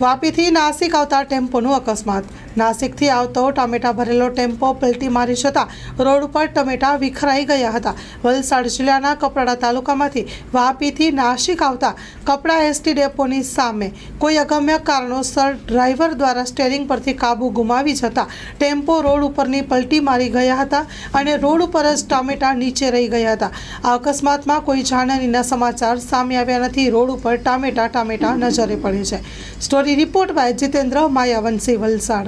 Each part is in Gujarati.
વાપીથી નાસિક આવતા ટેમ્પોનું અકસ્માત. નાસિકથી આવતો ટામેટા ભરેલો ટેમ્પો પલટી મારી જતાં રોડ ઉપર ટમેટા વિખરાઈ ગયા હતા. વલસાડ જિલ્લાના કપરાડા તાલુકામાંથી વાપીથી નાસિક આવતા કપડા એસટી ડેપોની સામે કોઈ અગમ્ય કારણોસર ડ્રાઈવર દ્વારા સ્ટેરિંગ પરથી કાબુ ગુમાવી જતા ટેમ્પો રોડ ઉપરની પલટી મારી ગયા હતા અને રોડ ઉપર જ ટામેટા નીચે રહી ગયા હતા. આ અકસ્માતમાં કોઈ જાનહાનીના સમાચાર સામે આવ્યા નથી. રોડ ઉપર ટામેટા ટામેટા નજરે પડે છે. Story report by Jitendra Mayavanshi Valsad.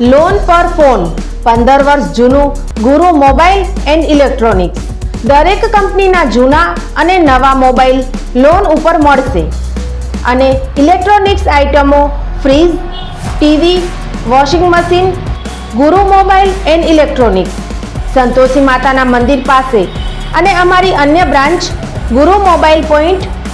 Loan પર ફોન પંદર વર્ષ જૂનું ગુરુ મોબાઈલ એન્ડ ઇલેક્ટ્રોનિક્સ. દરેક કંપનીના જૂના અને નવા મોબાઈલ લોન ઉપર મળશે. અને ઇલેક્ટ્રોનિક્સ આઇટમો fridge, TV, washing machine, Guru mobile and electronics. Santoshi માતાના મંદિર પાસે. અને અમારી અન્ય branch, Guru mobile point